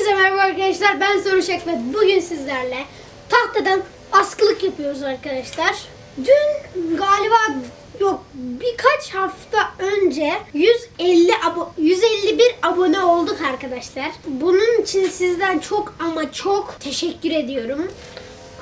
Hepinize merhaba arkadaşlar. Ben Soru Şekmet. Bugün sizlerle tahtadan askılık yapıyoruz arkadaşlar. Dün galiba yok birkaç hafta önce 150 abo 151 abone olduk arkadaşlar. Bunun için sizden çok ama çok teşekkür ediyorum.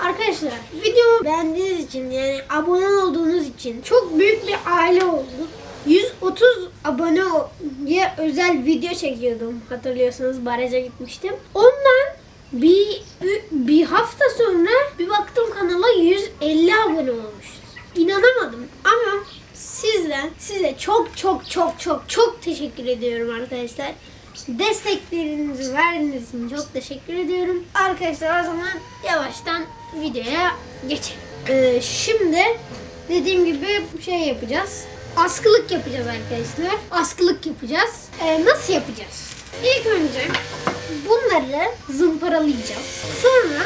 Arkadaşlar videomu beğendiğiniz için yani abone olduğunuz için çok büyük bir aile olduk. 130 aboneye özel video çekiyordum. Hatırlıyorsanız baraja gitmiştim. Ondan bir, bir hafta sonra bir baktım kanala 150 abone olmuşuz. İnanamadım ama sizden size çok çok çok çok çok teşekkür ediyorum arkadaşlar. Desteklerinizi verdiğiniz için çok teşekkür ediyorum. Arkadaşlar o zaman yavaştan videoya geçelim. Ee, şimdi dediğim gibi şey yapacağız. Askılık yapacağız arkadaşlar. Askılık yapacağız. Ee, nasıl yapacağız? İlk önce bunları zımparalayacağız. Sonra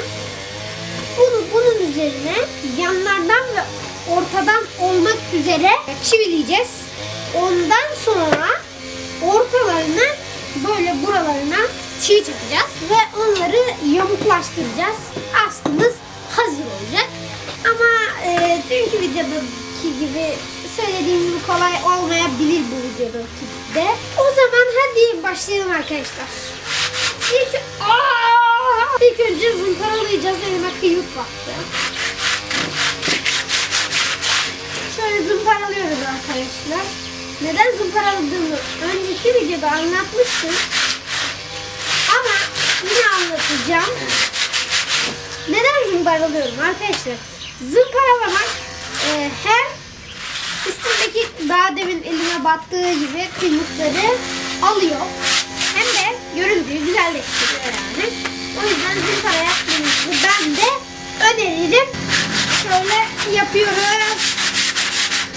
bunu bunun üzerine yanlardan ve ortadan olmak üzere çivileyeceğiz. Ondan sonra ortalarına böyle buralarına çivi çakacağız ve onları yamuklaştıracağız. Askımız hazır olacak. Ama e, dünkü videodaki gibi söylediğim gibi kolay olmayabilir bu videodaki de. O zaman hadi başlayalım arkadaşlar. İlk, Aa! İlk önce zımparalayacağız. Elime kıymık baktı. Şöyle zımparalıyoruz arkadaşlar. Neden zımparaladığımı önceki videoda anlatmıştım. Ama yine anlatacağım. Neden zımparalıyorum arkadaşlar? Zımparalamak e, hem üstündeki daha demin elime battığı gibi kıymıkları alıyor. Hem de görüntüyü güzelleştiriyor yani. O yüzden zımpara yapmanızı ben de öneririm. Şöyle yapıyoruz.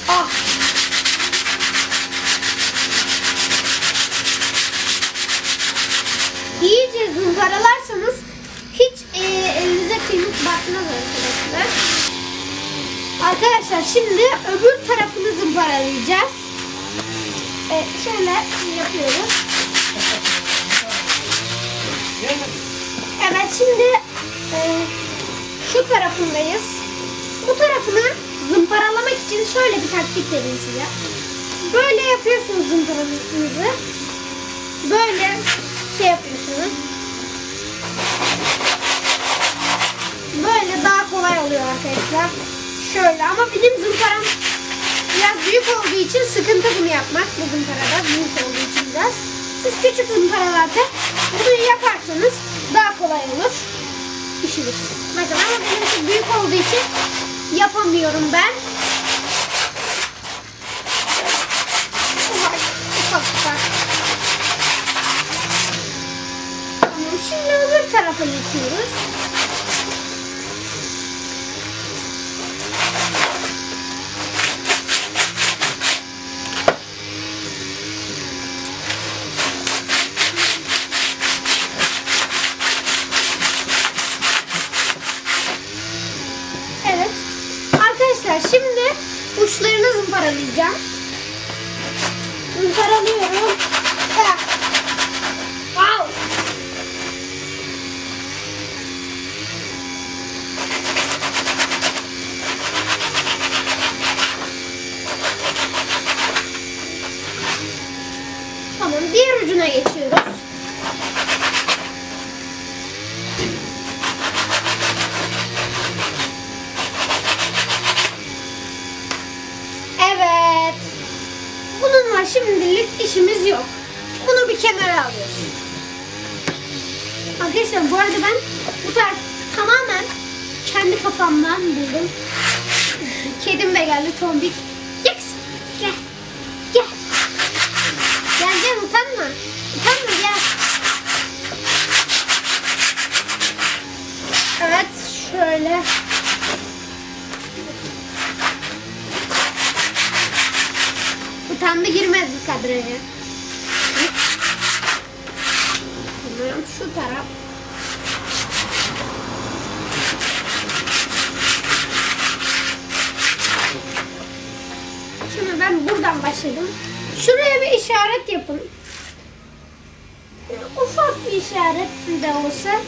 Ah. İyice zımparalarsanız hiç e, elinize kıymık batmaz arkadaşlar. Arkadaşlar şimdi öbür tarafını zımparalayacağız. E, şöyle yapıyoruz. Evet şimdi e, şu tarafındayız. Bu tarafını zımparalamak için şöyle bir taktik vereyim size. Böyle yapıyorsunuz zımparalarınızı. Böyle şey yapıyorsunuz. Böyle daha kolay oluyor arkadaşlar. Şöyle ama benim zımparam biraz büyük olduğu için sıkıntı bunu yapmak. Bu zımparada büyük olduğu için biraz. Siz küçük zımparalarda bunu yaparsanız daha kolay olur. İşiniz. Mesela ama benimki büyük olduğu için yapamıyorum ben. Şimdi öbür tarafa geçiyoruz. Diğer ucuna geçiyoruz. Evet. Bununla şimdilik işimiz yok. Bunu bir kenara alıyoruz. Arkadaşlar bu arada ben bu tarz tamamen kendi kafamdan buldum. Kedim de geldi tombik. Şimdi ben buradan başladım. Şuraya bir işaret yapın. ufak bir işaret de olsa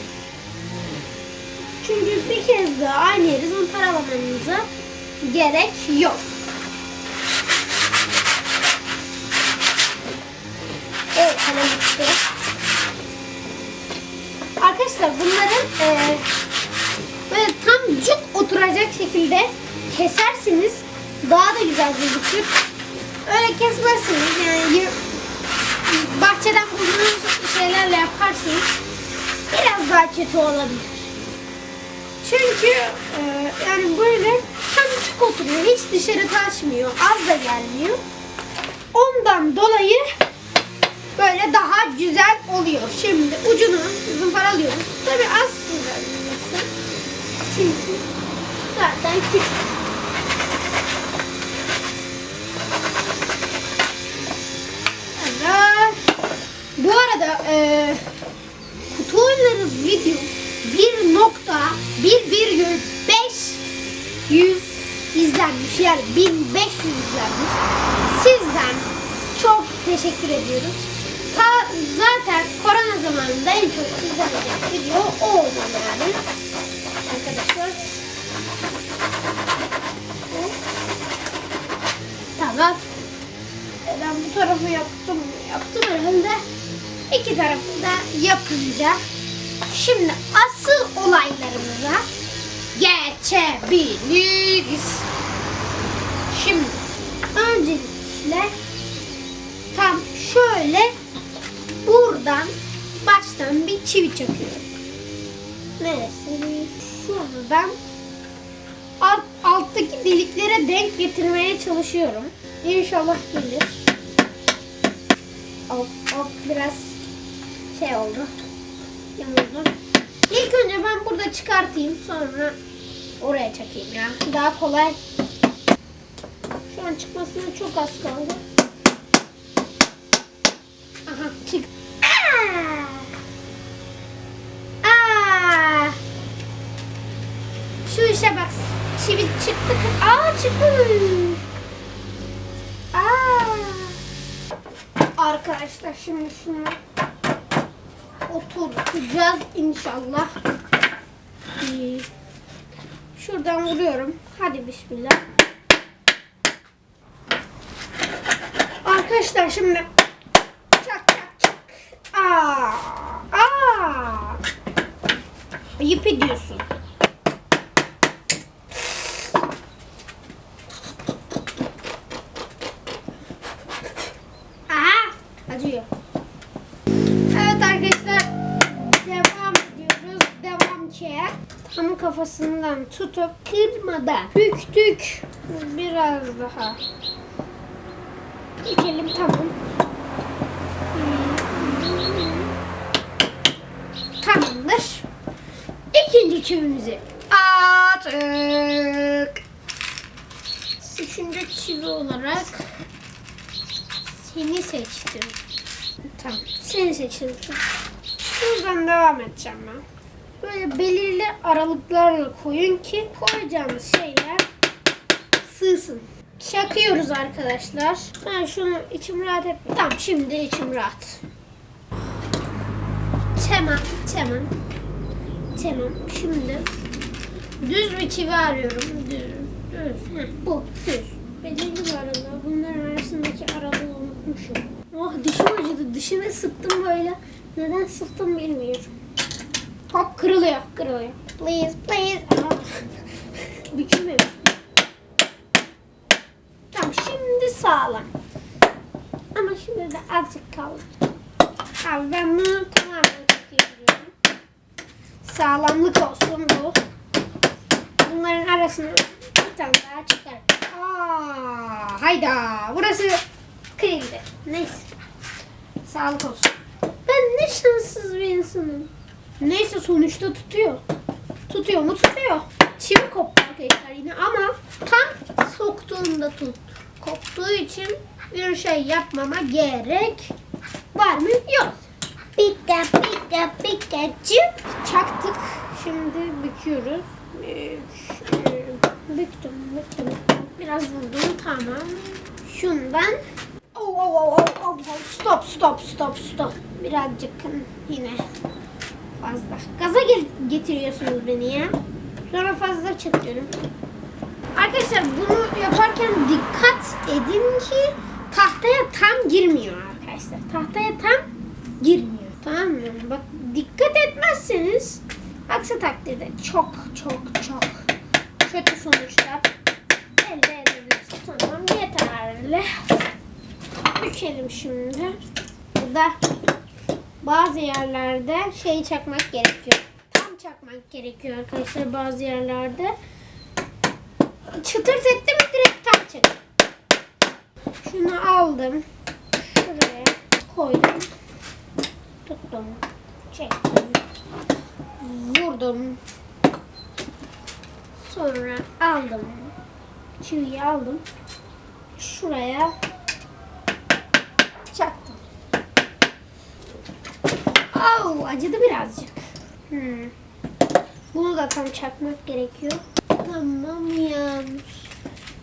çünkü bir kez daha aynı yeri zımparalamanıza gerek yok. Evet kalem bitti. Arkadaşlar bunların eee böyle tam cuk oturacak şekilde da güzel gözükür. Öyle kesmezsiniz yani bahçeden bulduğunuz şeylerle yaparsınız biraz daha kötü olabilir. Çünkü e, yani böyle tam cuk oturuyor. Hiç dışarı taşmıyor. Az da gelmiyor. Ondan dolayı böyle daha güzel oluyor. Şimdi ucunu zımparalıyoruz. Tabi az zımparalıyorsun. Çünkü zaten küçük. Yani 1500 izlenmiş. Sizden çok teşekkür ediyoruz. Ta, zaten korona zamanında en çok izlenecek video o olmalı yani. Arkadaşlar. Tamam. E, Ben bu tarafı yaptım. Yaptım herhalde. İki tarafı da yapınca şimdi asıl olaylarımıza geçebiliriz. Şimdi öncelikle tam şöyle buradan baştan bir çivi çakıyoruz. Neresi? Şuradan alt, alttaki deliklere denk getirmeye çalışıyorum. İnşallah gelir. Alt, alt biraz şey oldu. Yamuldu. İlk önce ben burada çıkartayım sonra oraya çakayım ya. Daha kolay. An çıkmasına çok az kaldı. Aha çık. Aa! Aa! Şu işe bak. Çivi çıktı. Aa çıkmış. Aa! Arkadaşlar şimdi şunu oturtacağız inşallah. Şuradan vuruyorum. Hadi bismillah. Arkadaşlar şimdi çak çak çak. Aa! Aa! Ayıp ediyorsun. Evet arkadaşlar devam ediyoruz. Devam ki tam kafasından tutup kırmadan büktük. Biraz daha. İkelim tamam. Tamamdır. İkinci çivimizi attık. Üçüncü çivi olarak seni seçtim. Tamam. Seni seçtim. Şuradan devam edeceğim ben. Böyle belirli aralıklarla koyun ki koyacağımız şeyler sığsın. Çakıyoruz arkadaşlar. Ben şunu içim rahat et. Tamam şimdi içim rahat. Tamam, tamam. Tamam. Şimdi düz bir çivi arıyorum. Düz, düz. Heh, bu düz. Belirli bir aralığı. Bunların arasındaki aralığı unutmuşum. Oh dişim acıdı. Dişime sıktım böyle. Neden sıktım bilmiyorum. Hop kırılıyor, kırılıyor. Please, please. Aa. Bükülmemiş. Tamam şimdi sağlam. Ama şimdi de azıcık kaldı. Abi ben bunu tamamen çekebiliyorum. Sağlamlık olsun bu. Bunların arasına bir tane daha çıkar. Aa, hayda. Burası kırıldı. Neyse. Sağlık olsun. Ben ne şanssız bir insanım. Neyse sonuçta tutuyor. Tutuyor mu tutuyor. Çivi koptu arkadaşlar yine ama tam soktuğumda tut. Koptuğu için bir şey yapmama gerek var mı? Yok. Pika pika pikacı. Çaktık. Şimdi büküyoruz. Bük, büktüm, büktüm. Biraz vurdum tamam. Şundan. Oh, oh, oh, oh, oh. Stop, stop, stop, stop. Birazcık yine fazla. Gaza getiriyorsunuz beni ya. Sonra fazla çekiyorum. Arkadaşlar bunu yaparken dikkat edin ki tahtaya tam girmiyor arkadaşlar. Tahtaya tam girmiyor. Tamam mı? Bak dikkat etmezseniz aksi takdirde çok çok çok kötü sonuçlar elde edebilirsiniz. Tamam yeterli. Bükelim şimdi. Burada bazı yerlerde şey çakmak gerekiyor. Tam çakmak gerekiyor arkadaşlar bazı yerlerde. Çıtırt etti mi direkt tam çak. Şunu aldım. Şuraya koydum. Tuttum. Çektim. Vurdum. Sonra aldım. Çiviyi aldım. Şuraya çaktım. Au, acıdı birazcık. Hmm. Bunu da tam çakmak gerekiyor. Tamam ya.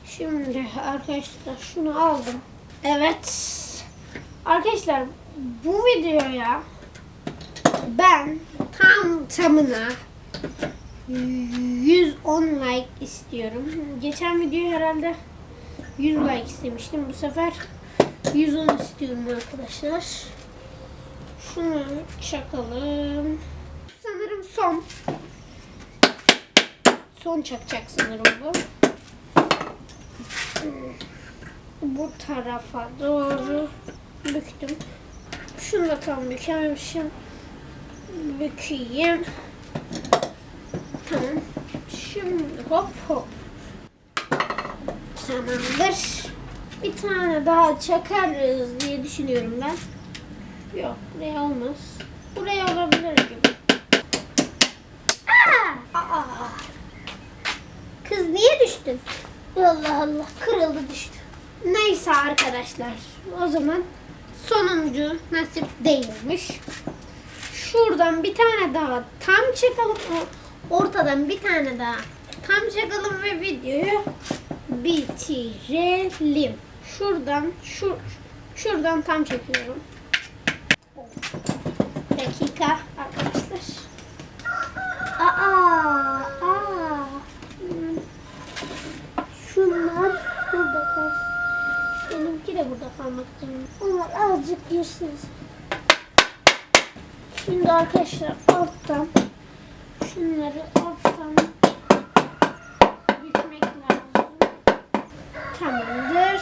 Şimdi arkadaşlar şunu aldım. Evet. Arkadaşlar bu videoya ben tam tamına 110 like istiyorum. Geçen video herhalde 100 like istemiştim. Bu sefer 110 istiyorum arkadaşlar. Şunu çakalım. Sanırım son. Son çakacak sanırım bu. Bu tarafa doğru büktüm. Şunu da tam bükememişim. Bükeyim. Tamam. Şimdi hop hop. Tamamdır. Bir tane daha çakarız diye düşünüyorum ben. Yok buraya olmaz. Buraya olabilir gibi. Aa! Aa! Kız niye düştün? Allah Allah kırıldı düştü. Neyse arkadaşlar o zaman sonuncu nasip değilmiş. Şuradan bir tane daha tam çakalım. Ortadan bir tane daha tam çakalım ve videoyu bitirelim. Şuradan şu şuradan tam çekiyorum. Dakika arkadaşlar. Aa. Hmm. Şunlar burada kalsın. Benimki de burada kalmak zorunda. Onlar azıcık girsin. Şimdi arkadaşlar alttan şunları alttan bükmek lazım. Tamamdır.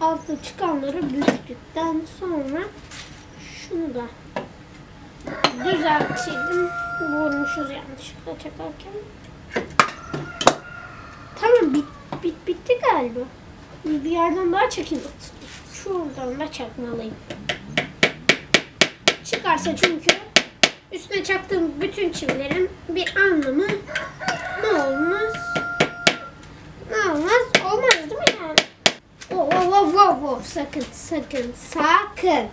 Altta çıkanları büktükten sonra şunu da düzelteyim. Vurmuşuz yanlışlıkla çakarken. Galiba. Bir yerden daha atayım. Şuradan da çakmalıyım. Çıkarsa çünkü üstüne çaktığım bütün çivilerin bir anlamı ne olmaz? Ne olmaz? Olmaz değil mi yani? Oh, oh, oh, oh, oh. Sakın, sakın, sakın.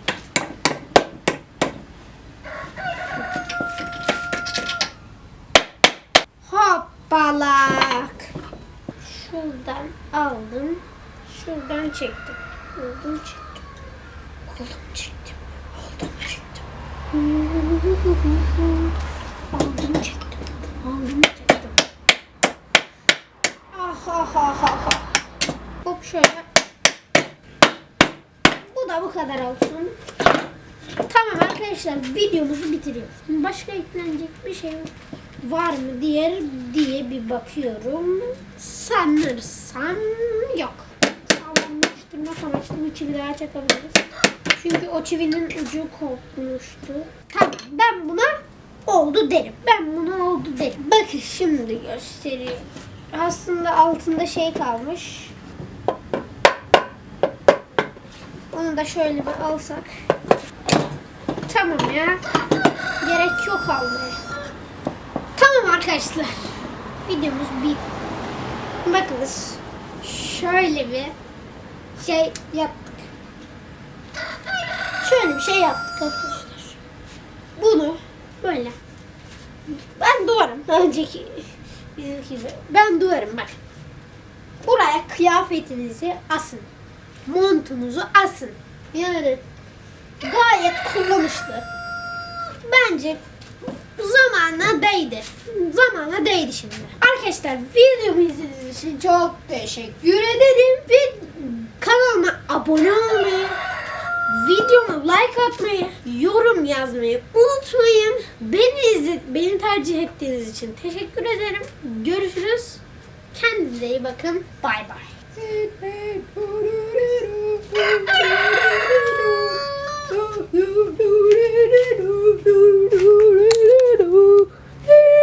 Şuradan aldım. Şuradan çektim. Aldım çektim. Aldım çektim. Aldım çektim. Aldım çektim. Aldım çektim. Ah ah ah ah ah. Hop şöyle. Bu da bu kadar olsun. Tamam arkadaşlar videomuzu bitiriyoruz. Başka eklenecek bir şey var mı diye diye bir bakıyorum. Sanırsam yok. Sağlamlaştırmak amaçlı bir çivi daha çakabiliriz. Çünkü o çivinin ucu kopmuştu. Tamam ben buna oldu derim. Ben buna oldu derim. Bakın şimdi gösteriyorum. Aslında altında şey kalmış. Onu da şöyle bir alsak. Tamam ya. Gerek yok almaya. Tamam arkadaşlar. Videomuz bir. Bakınız. Şöyle bir şey yaptık. Şöyle bir şey yaptık arkadaşlar. Bunu böyle. Ben duvarım. Önceki bizimki gibi. Ben duvarım bak. buraya kıyafetinizi asın. Montunuzu asın. Yani gayet kullanışlı. Bence Zamanla değdi. Zamanla değdi şimdi. Arkadaşlar videomu izlediğiniz için çok teşekkür ederim. Ve kanalıma abone olmayı, videoma like atmayı, yorum yazmayı unutmayın. Beni izle, beni tercih ettiğiniz için teşekkür ederim. Görüşürüz. Kendinize iyi bakın. Bay bay. do do do do do